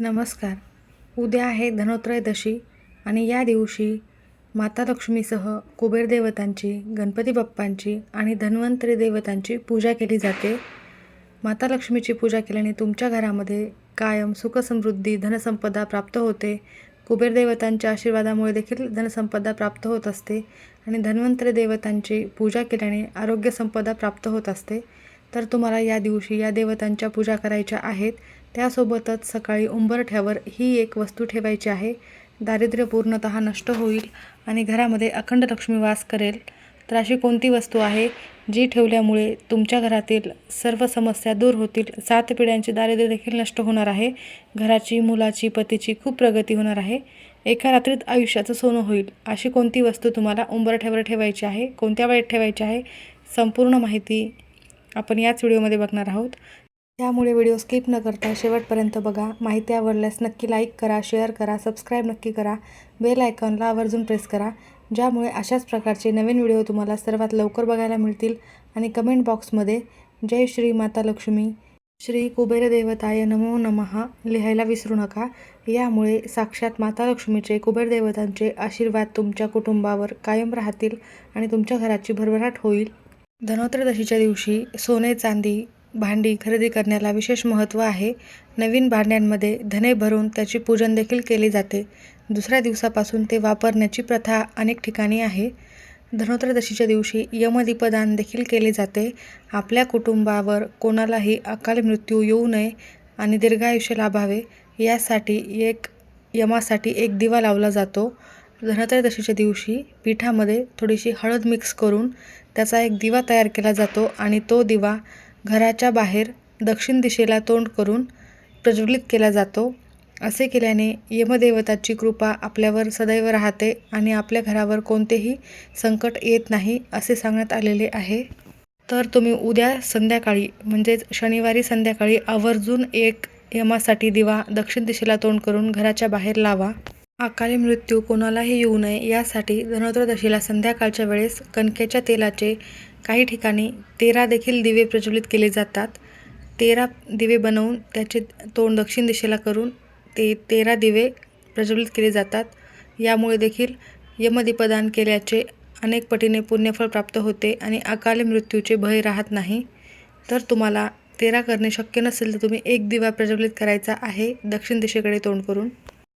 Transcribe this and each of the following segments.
नमस्कार. उद्या आहे धनोत्रयोदशी आणि या दिवशी माता लक्ष्मीसह कुबेर देवतांची गणपती बाप्पांची आणि धन्वंतरी देवतांची पूजा केली जाते. माता लक्ष्मीची पूजा केल्याने तुमच्या घरामध्ये कायम सुखसमृद्धी धनसंपदा प्राप्त होते. कुबेर देवतांच्या आशीर्वादामुळे देखील धनसंपदा प्राप्त होत असते आणि धन्वंतरी देवतांची पूजा केल्याने आरोग्य संपदा प्राप्त होत असते. तर तुम्हाला या दिवशी या देवतांच्या पूजा करायच्या आहेत. त्यासोबतच सकाळी उंबरठ्यावर ही एक वस्तू ठेवायची आहे. दारिद्र्य पूर्णतः नष्ट होईल आणि घरामध्ये अखंड लक्ष्मी वास करेल. तर अशी कोणती वस्तू आहे जी ठेवल्यामुळे तुमच्या घरातील सर्व समस्या दूर होतील? सात पिढ्यांचे दारिद्र्य देखील नष्ट होणार आहे. घराची मुलाची पतीची खूप प्रगती होणार आहे. एका रात्रीत आयुष्याचं सोनं होईल. अशी कोणती वस्तू तुम्हाला उंबरठ्यावर ठेवायची आहे? कोणत्या वेळेत ठेवायची आहे? संपूर्ण माहिती आपण याच व्हिडिओमध्ये बघणार आहोत. त्यामुळे व्हिडिओ स्किप न करता शेवटपर्यंत बघा. माहिती आवडल्यास नक्की लाईक करा शेअर करा सबस्क्राईब नक्की करा. बेल आयकॉनला आवर्जून प्रेस करा. ज्यामुळे अशाच प्रकारचे नवीन व्हिडिओ तुम्हाला सर्वात लवकर बघायला मिळतील. आणि कमेंट बॉक्समध्ये जय श्री माता लक्ष्मी श्री कुबेर देवताय नमो नमः लिहायला विसरू नका. यामुळे साक्षात माता लक्ष्मीचे कुबेर देवतांचे आशीर्वाद तुमच्या कुटुंबावर कायम राहतील आणि तुमच्या घराची भरभराट होईल. धनोत्रदशीच्या दिवशी सोने चांदी भांडी खरेदी करण्याला विशेष महत्त्व आहे. नवीन भांड्यांमध्ये धने भरून त्याची पूजन देखील केले जाते. दुसऱ्या दिवसापासून ते वापरण्याची प्रथा अनेक ठिकाणी आहे. धनोत्रदशीच्या दिवशी यमदीपदान देखील केले जाते. आपल्या कुटुंबावर कोणालाही अकाल मृत्यू येऊ नये आणि दीर्घायुष्य लाभावे यासाठी एक यमासाठी एक दिवा लावला जातो. धनत्रयोदशीच्या दिवशी पिठामध्ये थोडीशी हळद मिक्स करून त्याचा एक दिवा तयार केला जातो आणि तो दिवा घराच्या बाहेर दक्षिण दिशेला तोंड करून प्रज्वलित केला जातो. असे केल्याने यमदेवताची कृपा आपल्यावर सदैव राहते आणि आपल्या घरावर कोणतेही संकट येत नाही असे सांगण्यात आलेले आहे. तर तुम्ही उद्या संध्याकाळी म्हणजेच शनिवारी संध्याकाळी आवर्जून एक यमासाठी दिवा दक्षिण दिशेला तोंड करून घराच्या बाहेर लावा. अकाली मृत्यू कोणालाही येऊ नये यासाठी धनोत्रदशीला संध्याकाळच्या वेळेस कणकेच्या तेलाचे काही ठिकाणी तेरा देखील दिवे प्रज्वलित केले जातात. तेरा दिवे बनवून त्याचे तोंड दक्षिण दिशेला करून ते तेरा दिवे प्रज्वलित केले जातात. यामुळे देखील यमदीपदान केल्याचे अनेक पटीने पुण्यफळ प्राप्त होते आणि अकाली मृत्यूचे भय राहत नाही. तर तुम्हाला तेरा करणे शक्य नसेल तर तुम्ही एक दिवा प्रज्वलित करायचा आहे दक्षिण दिशेकडे तोंड करून.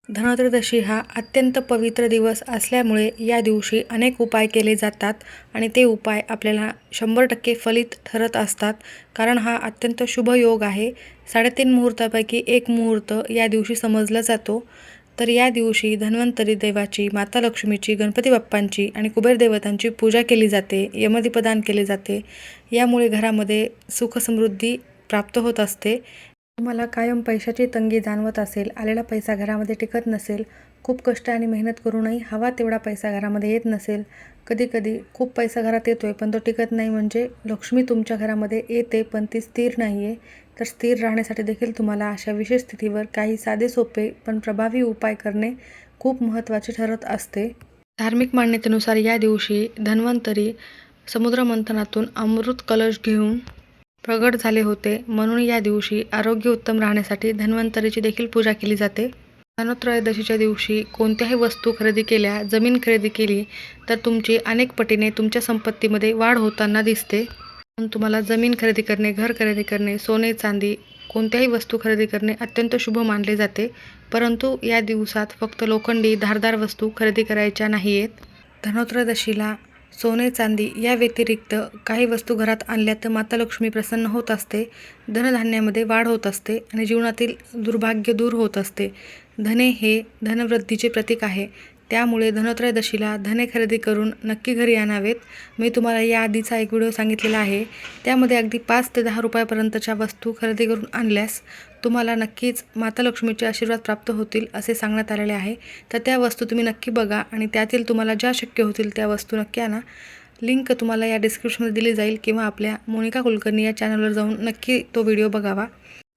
धनोत्रयोदशी हा अत्यंत पवित्र दिवस असल्यामुळे या दिवशी अनेक उपाय केले जातात आणि ते उपाय आपल्याला शंभर टक्के फलित ठरत असतात. कारण हा अत्यंत शुभ योग आहे. साडेतीन मुहूर्तापैकी एक मुहूर्त या दिवशी समजला जातो. तर या दिवशी धन्वंतरी देवाची माता लक्ष्मीची गणपती बाप्पांची आणि कुबेर देवतांची पूजा केली जाते यमदीपदान केले जाते. यामुळे घरामध्ये सुखसमृद्धी प्राप्त होत असते. तुम्हाला कायम पैशाची तंगी जाणवत असेल आलेला पैसा घरामध्ये टिकत नसेल खूप कष्ट आणि मेहनत करूनही हवा तेवढा पैसा घरामध्ये येत नसेल. कधीकधी खूप पैसा घरात येतो आहे पण तो टिकत नाही म्हणजे लक्ष्मी तुमच्या घरामध्ये येते पण ती स्थिर नाही आहे तर स्थिर राहण्यासाठी देखील तुम्हाला अशा विशेष स्थितीवर काही साधे सोपे पण प्रभावी उपाय करणे खूप महत्त्वाचे ठरत असते. धार्मिक मान्यतेनुसार या दिवशी धन्वंतरी समुद्रमंथनातून अमृत कलश घेऊन प्रगट झाले होते. म्हणून या दिवशी आरोग्य उत्तम राहण्यासाठी धन्वंतरीची देखील पूजा केली जाते. धनोत्रयोदशीच्या दिवशी कोणत्याही वस्तू खरेदी केल्या जमीन खरेदी केली तर तुमची अनेक पटीने तुमच्या संपत्तीमध्ये वाढ होताना दिसते. पण तुम्हाला जमीन खरेदी करणे घर खरेदी करणे सोने चांदी कोणत्याही वस्तू खरेदी करणे अत्यंत शुभ मानले जाते. परंतु या दिवसात फक्त लोखंडी धारदार वस्तू खरेदी करायच्या नाही आहेत धनोत्रयोदशीला सोने चांदी या व्यतिरिक्त काही वस्तू घरात आणल्या तर माता लक्ष्मी प्रसन्न होत असते. धनधान्यामध्ये वाढ होत असते आणि जीवनातील दुर्भाग्य दूर होत असते. धने हे धनवृद्धीचे प्रतीक आहे. त्यामुळे धनोत्रयोदशीला धने खरेदी करून नक्की घरी आणावेत. मी तुम्हाला या आधीचा एक व्हिडिओ सांगितलेला आहे. त्यामध्ये अगदी पाच ते दहा रुपयापर्यंतच्या वस्तू खरेदी करून आणल्यास तुम्हाला नक्कीच माता लक्ष्मीचे आशीर्वाद प्राप्त होतील असे सांगण्यात आलेले आहे. तर त्या वस्तू तुम्ही नक्की बघा आणि त्यातील तुम्हाला ज्या शक्य होतील त्या वस्तू नक्की आणा. लिंक तुम्हाला या डिस्क्रिप्शनमध्ये दिली जाईल किंवा आपल्या मोनिका कुलकर्णी या चॅनलवर जाऊन नक्की तो व्हिडिओ बघावा.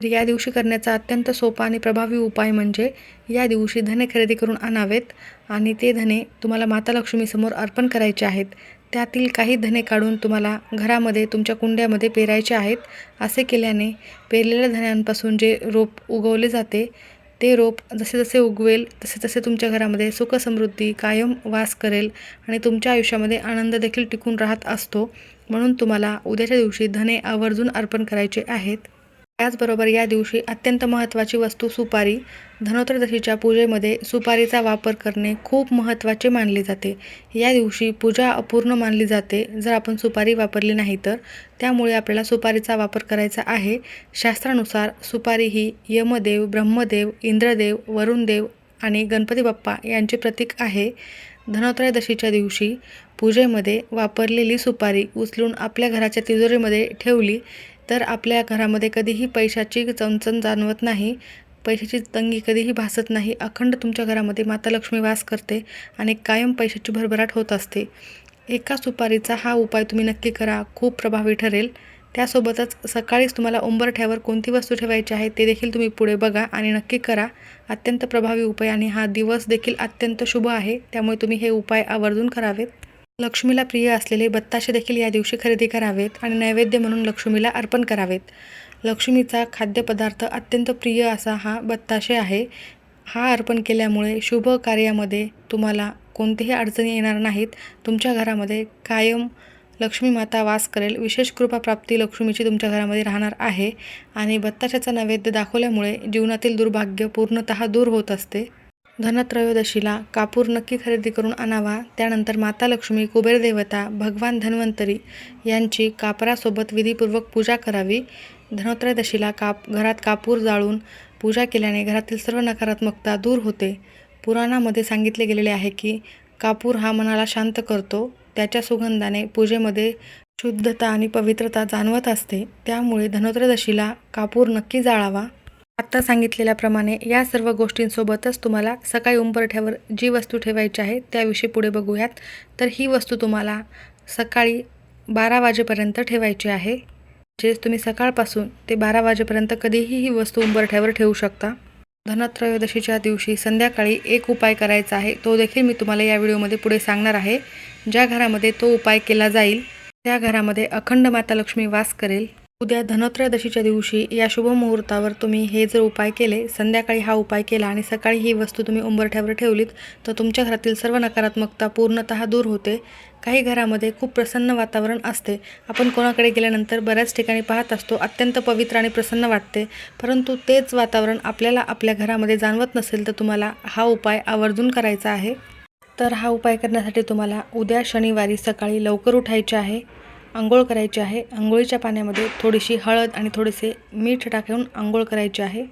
तर या दिवशी करण्याचा अत्यंत सोपा आणि प्रभावी उपाय म्हणजे या दिवशी धने खरेदी करून आणावेत आणि ते धने तुम्हाला माता लक्ष्मीसमोर अर्पण करायचे आहेत. त्यातील काही धने काढून तुम्हाला घरामध्ये तुमच्या कुंड्यामध्ये पेरायचे आहेत. असे केल्याने पेरलेल्या धन्यांपासून जे रोप उगवले जाते ते रोप जसे जसे उगवेल तसे तसे तुमच्या घरामध्ये सुखसमृद्धी कायम वास करेल आणि तुमच्या आयुष्यामध्ये आनंद देखील टिकून राहत असतो. म्हणून तुम्हाला उद्याच्या दिवशी धने आवर्जून अर्पण करायचे आहेत. त्याचबरोबर या दिवशी अत्यंत महत्त्वाची वस्तू सुपारी धनोत्रदशीच्या पूजेमध्ये सुपारीचा वापर करणे खूप महत्त्वाचे मानले जाते. या दिवशी पूजा अपूर्ण मानली जाते. जर आपण सुपारी वापरली नाही तर त्यामुळे आपल्याला सुपारीचा वापर करायचा आहे. शास्त्रानुसार सुपारी ही यमदेव ब्रह्मदेव इंद्रदेव वरुणदेव आणि गणपती बाप्पा यांचे प्रतीक आहे. धनोत्रयदशीच्या दिवशी पूजेमध्ये वापरलेली सुपारी उचलून आपल्या घराच्या तिजोरीमध्ये ठेवली. तर आपल्या घरामध्ये कधीही पैशाची चणचण जाणवत नाही पैशाची तंगी कधीही भासत नाही. अखंड तुमच्या घरामध्ये माता लक्ष्मी वास करते आणि कायम पैशाची भरभराट होत असते. एका सुपारीचा हा उपाय तुम्ही नक्की करा. खूप प्रभावी ठरेल. त्यासोबतच सकाळीच तुम्हाला उंबरठ्यावर कोणती वस्तू ठेवायची आहे ते देखील तुम्ही पुढे बघा आणि नक्की करा. अत्यंत प्रभावी उपाय आणि हा दिवस देखील अत्यंत शुभ आहे. त्यामुळे तुम्ही हे उपाय आवर्जून करावेत. लक्ष्मीला प्रिय असलेले बत्ताशे देखील या दिवशी खरेदी करावेत आणि नैवेद्य म्हणून लक्ष्मीला अर्पण करावेत. लक्ष्मीचा खाद्यपदार्थ अत्यंत प्रिय असा हा बत्ताशे आहे. हा अर्पण केल्यामुळे शुभ कार्यामध्ये तुम्हाला कोणतीही अडचणी येणार नाहीत. तुमच्या घरामध्ये कायम लक्ष्मी माता वास करेल. विशेष कृपा प्राप्ती लक्ष्मीची तुमच्या घरामध्ये राहणार आहे. आणि बत्ताशाचा नैवेद्य दाखवल्यामुळे जीवनातील दुर्भाग्य पूर्णतः दूर होत असते. धनत्रयोदशीला कापूर नक्की खरेदी करून आणावा. त्यानंतर माता लक्ष्मी कुबेर देवता भगवान धन्वंतरी यांची कापरासोबत विधीपूर्वक पूजा करावी. धनत्रयोदशीला काप घरात कापूर जाळून पूजा केल्याने घरातील सर्व नकारात्मकता दूर होते. पुराणामध्ये सांगितले गेलेले आहे की कापूर हा मनाला शांत करतो. त्याच्या सुगंधाने पूजेमध्ये शुद्धता आणि पवित्रता जाणवत असते. त्यामुळे धनोत्रयोदशीला कापूर नक्की जाळावा. आत्ता सांगितलेल्याप्रमाणे या सर्व गोष्टींसोबतच तुम्हाला सकाळी उंबरठ्यावर जी वस्तू ठेवायची आहे त्याविषयी पुढे बघूयात. तर ही वस्तू तुम्हाला सकाळी बारा वाजेपर्यंत ठेवायची आहे. म्हणजेच तुम्ही सकाळपासून ते बारा वाजेपर्यंत कधीही ही वस्तू उंबरठ्यावर ठेवू शकता. धनत्रयोदशीच्या दिवशी संध्याकाळी एक उपाय करायचा आहे तो देखील मी तुम्हाला या व्हिडिओमध्ये पुढे सांगणार आहे. ज्या घरामध्ये तो उपाय केला जाईल त्या घरामध्ये अखंड माता लक्ष्मी वास करेल. उद्या धनोत्रयोदशीच्या दिवशी या शुभ मुहूर्तावर तुम्ही हे जर उपाय केले संध्याकाळी हा उपाय केला आणि सकाळी ही वस्तू तुम्ही उंबरठ्यावर ठेवलीत तर तुमच्या घरातील सर्व नकारात्मकता पूर्णतः दूर होते. काही घरामध्ये खूप प्रसन्न वातावरण असते. आपण कोणाकडे गेल्यानंतर बऱ्याच ठिकाणी पाहत असतो अत्यंत पवित्र आणि प्रसन्न वाटते. परंतु तेच वातावरण आपल्याला आपल्या घरामध्ये जाणवत नसेल तर तुम्हाला हा उपाय आवर्जून करायचा आहे. तर हा उपाय करण्यासाठी तुम्हाला उद्या शनिवारी सकाळी लवकर उठायचे आहे. आंघोळ करायची आहे. आंघोळीच्या पाण्यामध्ये थोडीशी हळद आणि थोडेसे मीठ टाकून आंघोळ करायची आहे.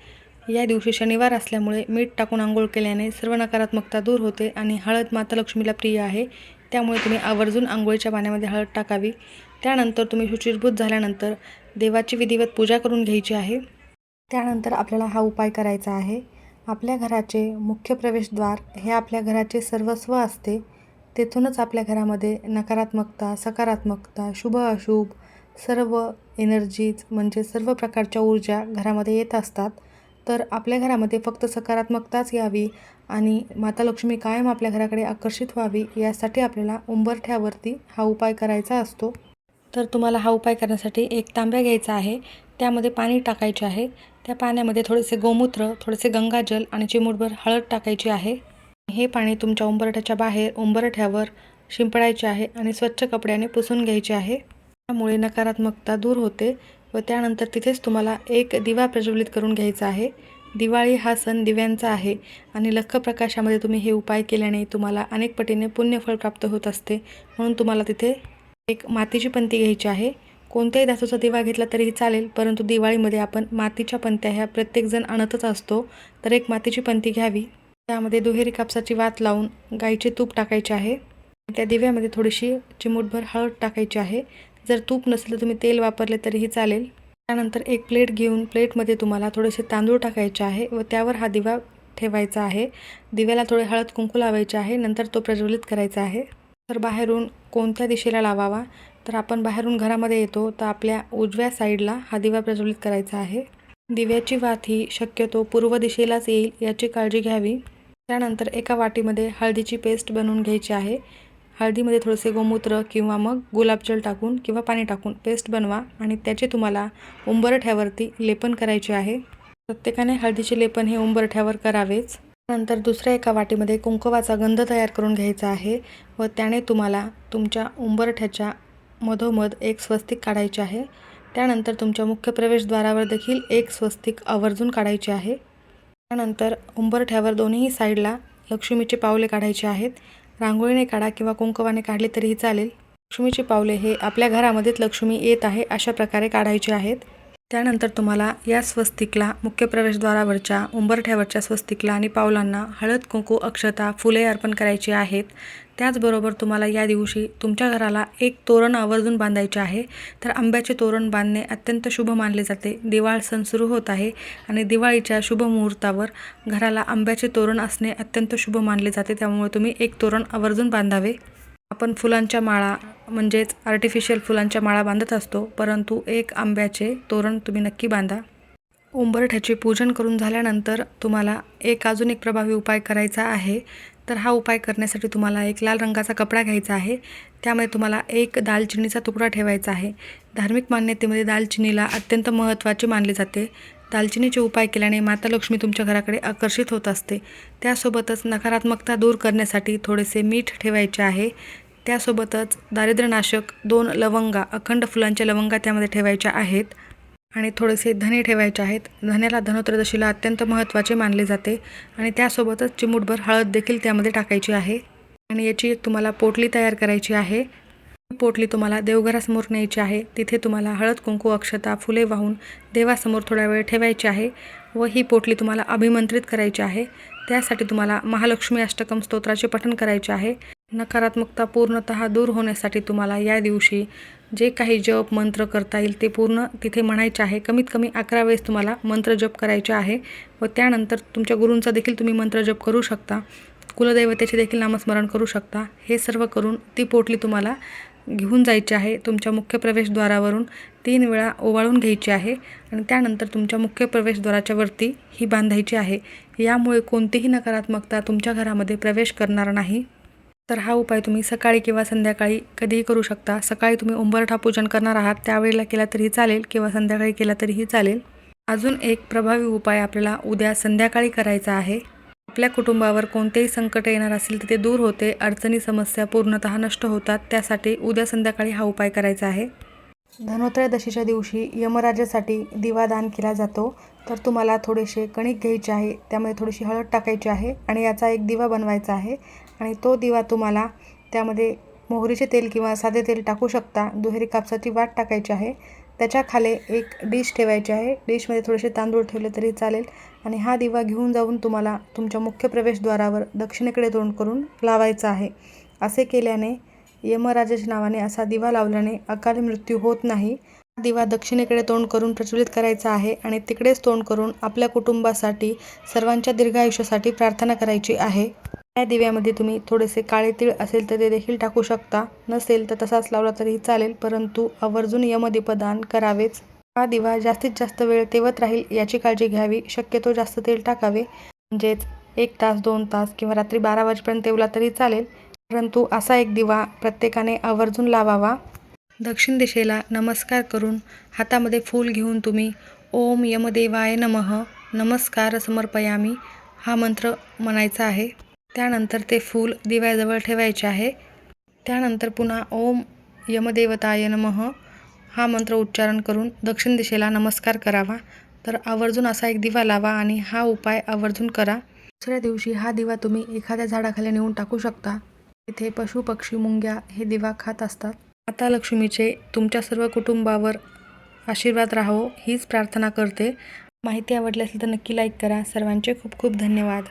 या दिवशी शनिवार असल्यामुळे मीठ टाकून आंघोळ केल्याने सर्व नकारात्मकता दूर होते आणि हळद माता लक्ष्मीला प्रिय आहे. त्यामुळे तुम्ही आवर्जून आंघोळीच्या पाण्यामध्ये हळद टाकावी. त्यानंतर तुम्ही शुचिर्भूत झाल्यानंतर देवाची विधिवत पूजा करून घ्यायची आहे. त्यानंतर आपल्याला हा उपाय करायचा आहे. आपल्या घराचे मुख्य प्रवेशद्वार हे आपल्या घराचे सर्वस्व असते. तेथूनच आपल्या घरामध्ये नकारात्मकता सकारात्मकता शुभ अशुभ सर्व एनर्जीज म्हणजे सर्व प्रकारच्या ऊर्जा घरामध्ये येत असतात तर आपल्या घरामध्ये फक्त सकारात्मकताच यावी आणि माता लक्ष्मी कायम आपल्या घराकडे आकर्षित व्हावी यासाठी आपल्याला उंबरठ्यावरती हा उपाय करायचा असतो. तर तुम्हाला हा उपाय करण्यासाठी एक तांब्या घ्यायचा आहे त्यामध्ये पाणी टाकायचे आहे. त्या पाण्यामध्ये थोडेसे गोमूत्र थोडेसे गंगाजल आणि चिमूटभर हळद टाकायची आहे. हे पाणी तुमच्या उंबरठ्याच्या बाहेर उंबरठ्यावर शिंपडायचे आहे आणि स्वच्छ कपड्याने पुसून घ्यायचे आहे. त्यामुळे नकारात्मकता दूर होते व त्यानंतर तिथेच तुम्हाला एक दिवा प्रज्वलित करून घ्यायचा आहे. दिवाळी हा सण दिव्यांचा आहे आणि लख प्रकाशामध्ये तुम्ही हे उपाय केल्याने तुम्हाला अनेक पटीने पुण्यफळ प्राप्त होत असते. म्हणून तुम्हाला तिथे एक मातीची पंती घ्यायची आहे. कोणत्याही धातूचा दिवा घेतला तरीही चालेल परंतु दिवाळीमध्ये आपण मातीच्या पंत्या ह्या प्रत्येकजण आणतच असतो. तर एक मातीची पंती घ्यावी. त्यामध्ये दुहेरी कापसाची वात लावून गाईचे तूप टाकायचे आहे. त्या दिव्यामध्ये थोडीशी चिमूटभर हळद टाकायची आहे. जर तूप नसेल तर तुम्ही तेल वापरले तरीही चालेल. त्यानंतर एक प्लेट घेऊन प्लेटमध्ये तुम्हाला थोडेसे तांदूळ टाकायचे आहे व त्यावर हा दिवा ठेवायचा आहे. दिव्याला थोडे हळद कुंकू लावायचे आहे. नंतर तो प्रज्वलित करायचा आहे. तर बाहेरून कोणत्या दिशेला लावावा? तर आपण बाहेरून घरामध्ये येतो तर आपल्या उजव्या साईडला हा दिवा प्रज्वलित करायचा आहे. दिव्याची वात ही शक्यतो पूर्व दिशेलाच येईल याची काळजी घ्यावी. त्यानंतर एका वाटीमध्ये हळदीची पेस्ट बनवून घ्यायची आहे. हळदीमध्ये थोडेसे गोमूत्र किंवा मग गुलाबजल टाकून किंवा पाणी टाकून पेस्ट बनवा आणि त्याचे तुम्हाला उंबरठ्यावरती लेपन करायचे आहे. प्रत्येकाने हळदीचे लेपन हे उंबरठ्यावर करावेच. नंतर दुसऱ्या एका वाटीमध्ये कुंकवाचा गंध तयार करून घ्यायचा आहे व त्याने तुम्हाला तुमच्या उंबरठ्याच्या मधोमध एक स्वस्तिक काढायचे आहे. त्यानंतर तुमच्या मुख्य प्रवेशद्वारावर देखील एक स्वस्तिक आवर्जून काढायचे आहे. त्यानंतर उंबरठ्यावर दोन्ही साईडला लक्ष्मीचे पावले काढायचे आहेत. रांगोळीने काढा किंवा कुंकवाने काढले तरीही चालेल. लक्ष्मीची पावले हे आपल्या घरामध्येच लक्ष्मी येत आहे अशा प्रकारे काढायचे आहेत. त्यानंतर तुम्हाला या स्वस्तिकला मुख्य प्रवेशद्वारावरच्या उंबरठ्यावरच्या स्वस्तिकला आणि पावलांना हळद कुंकू अक्षता फुले अर्पण करायची आहेत. त्याचबरोबर तुम्हाला या दिवशी तुमच्या घराला एक तोरण आवर्जून बांधायचे आहे. तर आंब्याचे तोरण बांधणे अत्यंत शुभ मानले जाते. दिवाळ सण सुरू होत आहे आणि दिवाळीच्या शुभ मुहूर्तावर घराला आंब्याचे तोरण असणे अत्यंत शुभ मानले जाते. त्यामुळे तुम्ही एक तोरण आवर्जून बांधावे. आपण फुलांच्या माळा म्हणजेच आर्टिफिशियल फुलांच्या माळा बांधत असतो परंतु एक आंब्याचे तोरण तुम्ही नक्की बांधा. उंबरठ्याचे पूजन करून झाल्यानंतर तुम्हाला एक अजून एक प्रभावी उपाय करायचा आहे. तर हा उपाय करण्यासाठी तुम्हाला एक लाल रंगाचा कपडा घ्यायचा आहे. त्यामध्ये तुम्हाला एक दालचिनीचा तुकडा ठेवायचा आहे. धार्मिक मान्यतेमध्ये दालचिनीला अत्यंत महत्त्वाचे मानले जाते. दालचिनीचे उपाय केल्याने माता लक्ष्मी तुमच्या घराकडे आकर्षित होत असते. त्यासोबतच नकारात्मकता दूर करण्यासाठी थोडेसे मीठ ठेवायचे आहे. त्यासोबतच दारिद्र्यनाशक दोन लवंगा अखंड फुलांच्या लवंगा त्यामध्ये ठेवायच्या आहेत आणि थोडेसे धने ठेवायचे आहेत. धन्याला धनोत्रदशीला अत्यंत महत्त्वाचे मानले जाते आणि त्यासोबतच चिमूटभर हळद देखील त्यामध्ये टाकायची आहे. आणि याची एक तुम्हाला पोटली तयार करायची आहे. ही पोटली तुम्हाला देवघरासमोर न्यायची आहे. तिथे तुम्हाला हळद कुंकू अक्षता फुले वाहून देवासमोर थोडा वेळ ठेवायची आहे व ही पोटली तुम्हाला अभिमंत्रित करायची आहे. त्यासाठी तुम्हाला महालक्ष्मी अष्टकम स्तोत्राचे पठण करायचे आहे. नकारात्मकता पूर्णतः दूर होण्यासाठी तुम्हाला या दिवशी जे काही जप मंत्र करता येईल ते पूर्ण तिथे म्हणायचे आहे. कमीत कमी अकरा वेळेस तुम्हाला मंत्र जप करायचे आहे व त्यानंतर तुमच्या गुरूंचा देखील तुम्ही मंत्र जप करू शकता. कुलदैवतेचे देखील नामस्मरण करू शकता. हे सर्व करून ती पोटली तुम्हाला घेऊन जायची आहे. तुमच्या मुख्य प्रवेशद्वारावरून तीन वेळा ओवाळून घ्यायची आहे आणि त्यानंतर तुमच्या मुख्य प्रवेशद्वाराच्या वरती ही बांधायची आहे. यामुळे कोणतीही नकारात्मकता तुमच्या घरामध्ये प्रवेश करणार नाही. तर हा उपाय तुम्ही सकाळी किंवा संध्याकाळी कधीही करू शकता. सकाळी तुम्ही उंबरठा पूजन करणार आहात त्यावेळेला केला तरीही चालेल किंवा संध्याकाळी केला तरीही चालेल. अजून एक प्रभावी उपाय आपल्याला उद्या संध्याकाळी करायचा आहे. आपल्या कुटुंबावर कोणतेही संकट येणार असेल तर ते दूर होते अडचणी समस्या पूर्णतः नष्ट होतात त्यासाठी उद्या संध्याकाळी हा उपाय करायचा आहे. धनोत्रयोदशीच्या दिवशी यमराजासाठी दिवा दान केला जातो. तर तुम्हाला थोडेसे कणिक घ्यायचे आहे त्यामध्ये थोडीशी हळद टाकायची आहे आणि याचा एक दिवा बनवायचा आहे. आणि तो दिवा तुम्हाला त्यामध्ये मोहरीचे तेल किंवा साधे तेल टाकू शकता. दुहेरी कापसाची वाट टाकायची आहे. त्याच्याखाली एक डिश ठेवायची आहे. डिशमध्ये थोडेसे तांदूळ ठेवले तरी चालेल. आणि हा दिवा घेऊन जाऊन तुम्हाला तुमच्या मुख्य प्रवेशद्वारावर दक्षिणेकडे तोंड करून लावायचा आहे. असे केल्याने यमराजाच्या नावाने असा दिवा लावल्याने अकाली मृत्यू होत नाही. हा दिवा दक्षिणेकडे तोंड करून प्रज्वलित करायचा आहे आणि तिकडेच तोंड करून आपल्या कुटुंबासाठी सर्वांच्या दीर्घायुष्यासाठी प्रार्थना करायची आहे. या दिव्यामध्ये तुम्ही थोडेसे काळे तीळ असेल तर ते देखील टाकू शकता. नसेल तर तसाच लावला तरीही चालेल परंतु आवर्जून यमदीपदान करावेच. हा दिवा जास्तीत जास्त वेळ तेवत राहील याची काळजी घ्यावी. शक्यतो जास्त तेल टाकावे. म्हणजेच एक तास दोन तास किंवा रात्री बारा वाजेपर्यंत तेवला तरी चालेल परंतु असा एक दिवा प्रत्येकाने आवर्जून लावावा. दक्षिण दिशेला नमस्कार करून हातामध्ये फूल घेऊन तुम्ही ओम यमदेवाय नमः. नमस्कार समर्पयामी. हा मंत्र म्हणायचा आहे. त्यानंतर ते फूल दिव्याजवळ ठेवायचे आहे. त्यानंतर पुन्हा ओम यमदेवताय नमः. हा मंत्र उच्चारण करून दक्षिण दिशेला नमस्कार करावा. तर आवर्जून असा एक दिवा लावा आणि हा उपाय आवर्जून करा. दुसऱ्या दिवशी हा दिवा तुम्ही एखाद्या झाडाखाली नेऊन टाकू शकता. तिथे पशु पक्षी मुंग्या हे दिवा खात असतात. माता लक्ष्मीचे तुमच्या सर्व कुटुंबावर आशीर्वाद राहो हीच प्रार्थना करते. माहिती आवडली असेल तर नक्की लाईक करा. सर्वांचे खूप खूप धन्यवाद.